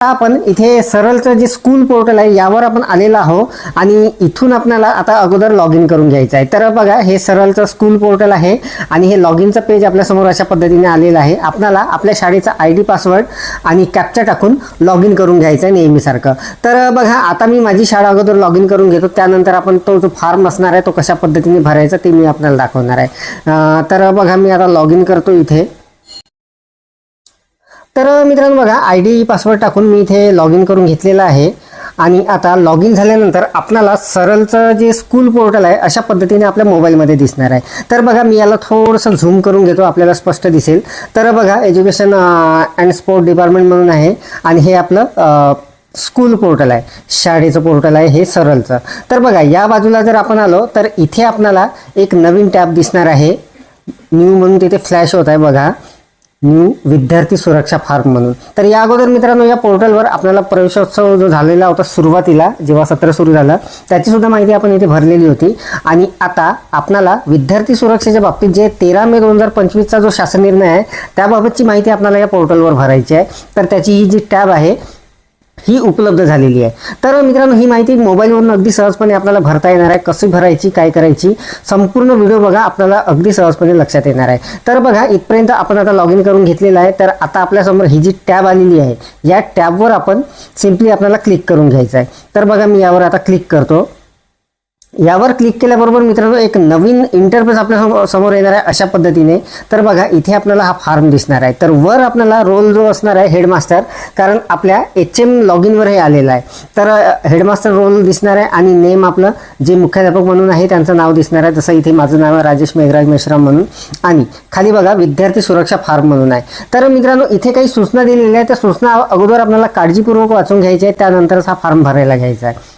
आपण इथे सरळचं जे स्कूल पोर्टल आहे यावर आपण आलेलो आहो आणि इथून आपल्याला आता अगोदर लॉग इन करून घ्यायचं आहे. तर बघा हे सरळचं स्कूल पोर्टल आहे आणि हे लॉग इनचं पेज आपल्यासमोर अशा पद्धतीने आलेलं आहे. आपल्याला आपल्या शाळेचा आय डी पासवर्ड आणि कॅप्चा टाकून लॉग इन करून घ्यायचं आहे नेहमीसारखं. तर बघा आता मी माझी शाळा अगोदर लॉग इन करून घेतो. त्यानंतर आपण तो जो फॉर्म असणार आहे तो कशा पद्धतीने भरायचा ते मी आपल्याला दाखवणार आहे. तर बघा मी आता लॉग इन करतो इथे. तर मित्रांनो बघा आय डी पासवर्ड टाकून मी इथे लॉग इन करून घेतलेलं आहे. आणि आता लॉग इन झाल्यानंतर आपणाला सरळचं जे स्कूल पोर्टल आहे अशा पद्धतीने आपल्या मोबाईलमध्ये दिसणार आहे. तर बघा मी याला थोडंसं झूम करून घेतो आपल्याला स्पष्ट दिसेल. तर बघा एज्युकेशन अँड स्पोर्ट डिपार्टमेंट म्हणून आहे. आणि हे आपलं uh, स्कूल पोर्टल आहे. शाळेचं पोर्टल आहे हे सरळचं तर बघा या बाजूला जर आपण आलो तर इथे आपणाला एक नवीन टॅब दिसणार आहे. न्यू म्हणून तिथे फ्लॅश होत आहे बघा. न्यू विद्यार्थी सुरक्षा फार्म म्हणून. तर या अगोदर मित्रांनो या पोर्टलवर आपल्याला प्रवेशोत्सव जो झालेला होता सुरुवातीला जेव्हा सत्र सुरू झालं त्याची सुद्धा माहिती आपण इथे भरलेली होती. आणि आता आपणाला विद्यार्थी सुरक्षेच्या बाबतीत जे तेरा मे दोन हजार पंचवीसचा जो शासन निर्णय आहे त्याबाबतची माहिती आपल्याला या पोर्टलवर भरायची आहे. तर त्याची ही जी टॅब आहे ही उपलब्ध झालेली आहे. तर मित्रांनो ही माहिती मोबाईलवरून अगदी सहजपणे आपल्याला भरता येणार आहे. कशी भरायची काय करायची संपूर्ण व्हिडिओ बघा आपल्याला अगदी सहजपणे लक्षात येणार आहे. तर बघा इथपर्यंत आपण आता लॉग इन करून घेतलेलं आहे. तर आता आपल्यासमोर ही जी टॅब आलेली आहे या टॅबवर आपण सिम्पली आपल्याला क्लिक करून घ्यायचं आहे. तर बघा मी यावर आता क्लिक करतो. यावर क्लिक केल्याबरोबर मित्रांनो एक नवीन इंटरफेस आपल्या समोर- समोर येणार आहे अशा पद्धतीने. तर बघा इथे आपल्याला हा फॉर्म दिसणार आहे. तर वर आपल्याला रोल जो असणार आहे हेडमास्टर कारण आपल्या एच एम लॉग इनवर हे आलेलं आहे. तर हेडमास्टर रोल दिसणार आहे आणि नेम आपलं जे मुख्याध्यापक म्हणून आहे त्यांचं नाव दिसणार आहे. तसं इथे माझं नाव आहे राजेश मेघराज मेश्राम म्हणून. आणि खाली बघा विद्यार्थी सुरक्षा फार्म म्हणून आहे. तर मित्रांनो इथे काही सूचना दिलेल्या आहेत. त्या सूचना अगोदर आपल्याला काळजीपूर्वक वाचून घ्यायच्या आहेत. त्यानंतरच हा फॉर्म भरायला घ्यायचा आहे.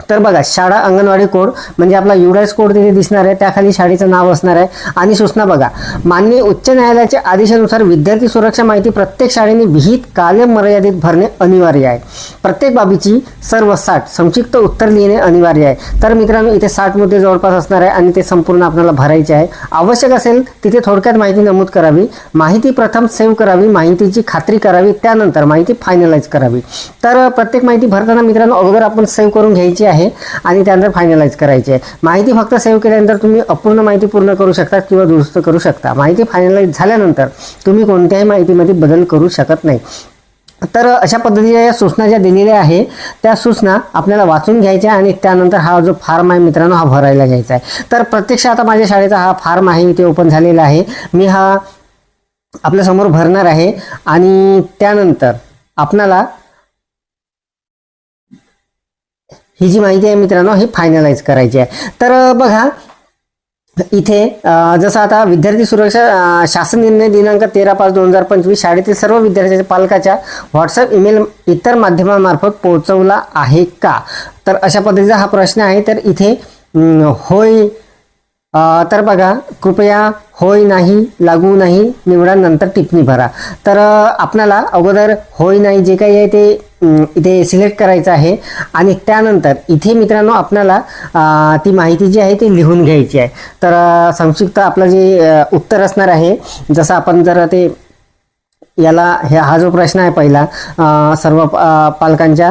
तर बघा शाळा अंगणवाडी कोड म्हणजे आपला युडायस कोड तिथे दिसणार आहे त्याखाली शाळेचं नाव असणार आहे. आणि सूचना बघा माननीय उच्च न्यायालयाच्या आदेशानुसार विद्यार्थी सुरक्षा माहिती प्रत्येक शाळेने विहित काल मर्यादित भरणे अनिवार्य आहे. प्रत्येक बाबीची सर्व साठ संक्षिप्त उत्तर लिहिणे अनिवार्य आहे. तर मित्रांनो इथे साठ मुद्दे जवळपास असणार आहे आणि ते संपूर्ण आपल्याला भरायचे आहे. आवश्यक असेल तिथे थोडक्यात माहिती नमूद करावी. माहिती प्रथम सेव्ह करावी माहितीची खात्री करावी त्यानंतर माहिती फायनलाइज करावी. तर प्रत्येक माहिती भरताना मित्रांनो अगोदर आपण सेव्ह करून घ्यायची आहे आणि त्यानंतर फायनलाइज करायची आहे. माहिती फक्त सेव्ह केल्यानंतर तुम्ही अपूर्ण माहिती पूर्ण करू शकता किंवा दुरुस्त करू शकता. माहिती फायनलाइज झाल्यानंतर तुम्ही कोणत्याही माहितीमध्ये बदल करू शकत नाही. तर अशा पद्धतीच्या या सूचना ज्या दिलेल्या आहे त्या सूचना आपल्याला वाचून घ्यायच्या आणि त्यानंतर हा जो फार्म आहे मित्रांनो हा भरायला घ्यायचा आहे. तर प्रत्यक्ष आता माझ्या शाळेचा हा फार्म आहे इथे ओपन झालेला आहे. मी हा आपल्यासमोर भरणार आहे आणि त्यानंतर आपणाला ही जी माहिती आहे मित्रांनो ही फायनलाइज करायची आहे. तर बघा इथे जसं आता विद्यार्थी सुरक्षा शासन निर्णय दिनांक तेरा पाच दोन हजार पंचवीस शाळेतील सर्व विद्यार्थ्यांच्या पालकाच्या व्हॉट्सअप ईमेल इतर माध्यमांमार्फत पोहोचवला आहे का? तर अशा पद्धतीचा हा प्रश्न आहे. तर इथे होय तर बघा कृपया होय नाही लागू नाही निवडा नंतर टिप्पणी भरा. तर आपणाला आपल्याला अगोदर होय नाही जे काही आहे ते इथे सिलेक्ट करायचं आहे. आणि त्यानंतर इथे मित्रांनो आपल्याला ती माहिती जी आहे ती लिहून घ्यायची आहे. तर संक्षिप्त आपलं जे उत्तर असणार आहे जसं आपण जर ते याला हे हा जो प्रश्न आहे पहिला सर्व पालकांच्या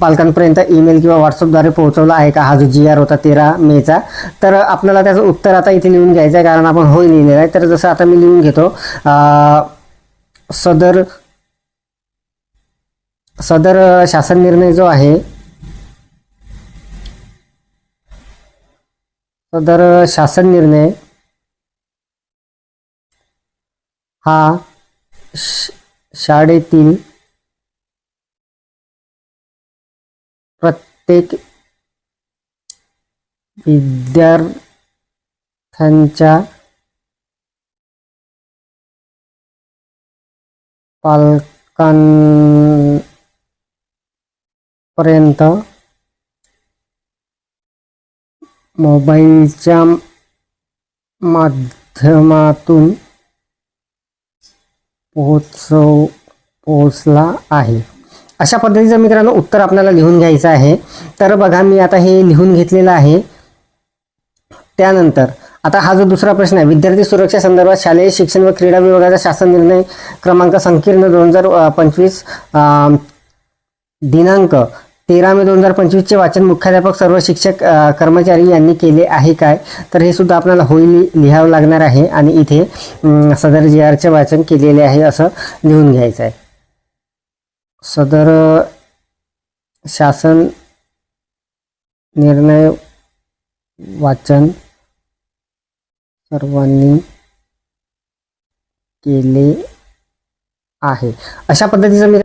पालकांपर्यंत ईमेल किंवा व्हॉट्सअपद्वारे पोहोचवला आहे का? हा जो जी आर होता तेरा मेचा. तर आपल्याला त्याचं उत्तर आता इथे लिहून घ्यायचं आहे कारण आपण होय लिहिलेलं आहे. तर जसं आता मी लिहून घेतो सदर सदर शासन निर्णय जो आहे सदर शासन निर्णय हा शाळेतील प्रत्येक विद्यार्थ्यांच्या पालकांपर्यंत मोबाईलच्या माध्यमातून पोहोचव पोहोचला आहे. अशा पद्धतीचं मित्रांनो उत्तर आपल्याला लिहून घ्यायचं आहे. तर बघा मी आता हे लिहून घेतलेलं आहे. त्यानंतर आता हा जो दुसरा प्रश्न आहे विद्यार्थी सुरक्षा संदर्भात शालेय शिक्षण व क्रीडा विभागाचा शासन निर्णय क्रमांक संकीर्ण दोन हजार पंचवीस दिनांक तेरा मे दोन हजार पंचवीसचे वाचन मुख्याध्यापक सर्व शिक्षक कर्मचारी यांनी केले आहे काय? तर हे सुद्धा आपल्याला होईल लिहावं लागणार आहे आणि इथे सदर जी आरचे वाचन केलेले आहे असं लिहून घ्यायचं आहे. सदर शासन निर्णय वाचन सर्वांनी केले आहे. अशा पद्धतीचं मी